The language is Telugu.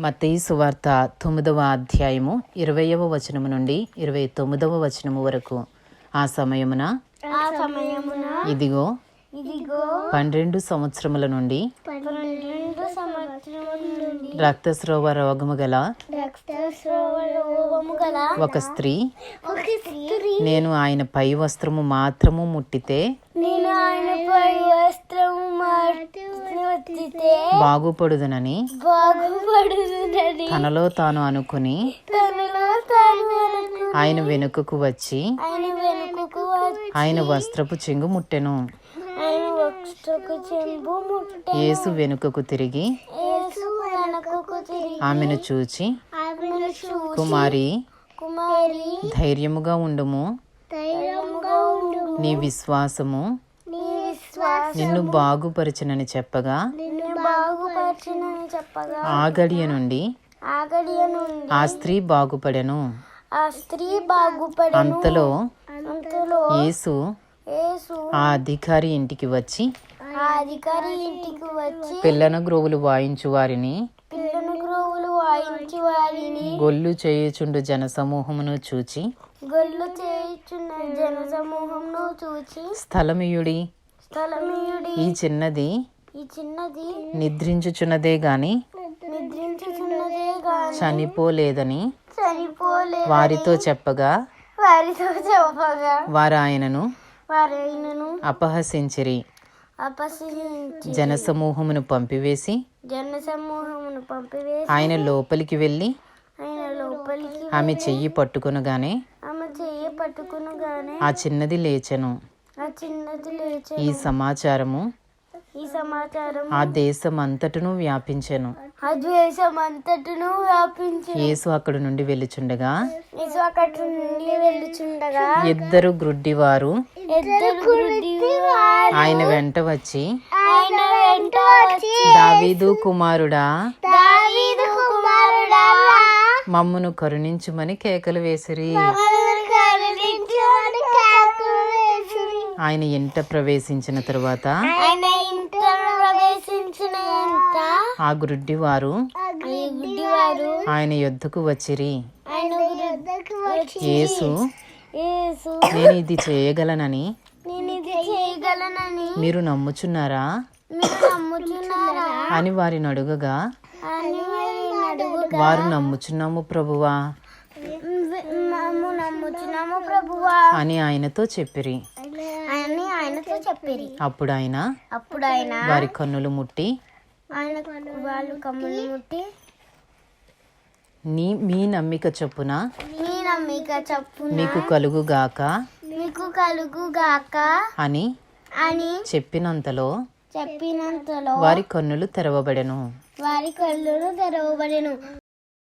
మత్తయి సువార్త తొమ్మిదవ అధ్యాయము ఇరవయవ వచనము నుండి ఇరవై తొమ్మిదవ వచనము వరకు. ఆ సమయమున ఇదిగో పన్నెండు సంవత్సరముల నుండి రక్తస్రావ రోగము గల ఒక స్త్రీ నేను ఆయన పై వస్త్రము మాత్రము ముట్టితే నేను ఆయనపై వస్త్రము బాగుపడుదునని తనలో తాను అనుకుని తనలో తాను అనుకు ఆయన వెనుకకు వచ్చి ఆయన వెనుకకు వచ్చి ఆయన వస్త్రపు చెంగు ముట్టెను. ఆయన యేసు వెనుకకు తిరిగి యేసు వెనుకకు తిరిగి ఆమెను చూచి ఆమెను కుమారి కుమారి ధైర్యముగా ఉండుము. ధైర్యముగా నీ విశ్వాసము నిన్ను బాగుపరచునని చెప్పగా నిన్ను బాగుపరచునని చెప్పగా ఆ గడియ నుండి ఆ గడియ నుండి ఆ స్త్రీ బాగుపడెను. ఆ స్త్రీ బాగుపడెను. అంతలో అంతలో యేసు యేసు ఆ అధికారి ఇంటికి వచ్చి ఆ అధికారి ఇంటికి వచ్చి పిల్లన గ్రోవులు వాయించు వారిని పిల్లను గ్రోవులు వాయించి వారిని గొల్లు చేయుచుండు జనసమూహమును చూచి గొల్లు చేయుచున్న జన సమూహంను చూచి స్థలమీయుడి ఈ చిన్నది ఈ చిన్నది నిద్రించుచున్నదే గాని నిద్రించుచున్నదే గాని చనిపోలేదని చనిపోలే వారితో చెప్పగా వారితో చెప్పగా వారు ఆయనను వారైనను అపహసించిరి. అపహసించి జనసమూహమును పంపివేసి జన సమూహమును పంపివేసి ఆయన లోపలికి వెళ్ళి ఆయన లోపలికి ఆమె చెయ్యి పట్టుకొనగానే ఆమె చెయ్యి పట్టుకునగానే ఆ చిన్నది లేచెను. ఈ సమాచారము ఈ సమాచారం ఆ దేశం అంతటను వ్యాపించెను. ఆ ద్వేషం అంతటిను వ్యాపించి యేసు అక్కడి నుండి వెళ్ళుచుండగా యేసు అక్కడి నుండి వెళ్ళుచుండగా ఇద్దరు గ్రుడ్డివారు ఇద్దరు గుడ్డివారు ఆయన వెంట వచ్చి ఆయన వెంట వచ్చి దావీదు కుమారుడా దావీదు కుమారుడా మమ్మును కరుణించుమని కేకలు వేసిరి. ఆయన ఇంట ప్రవేశించిన తరువాత ఆ గ్రుడ్డివారు ఈ గుడ్డివారు ఆయన యొద్దకు వచ్చిరి. యేసు నేను ఇది చేయగలనని మీరు నమ్ముచున్నారా? అని వారిని అడుగగా వారు నమ్ముచున్నాము ప్రభువా అని ఆయనతో చెప్పిరి. అప్పుడు ఆయన అప్పుడు ఆయన వారి కన్నులు ముట్టి ఆయన వాళ్ళు కమ్ములు ముట్టి నీ మీ నమ్మిక చొప్పున మీ నమ్మిక చెప్పున మీకు కలుగుగాక మీకు కలుగుగాక అని అని చెప్పినంతలో చెప్పినంతలో వారి కన్నులు తెరవబడెను. వారి కళ్ళును తెరవబడెను.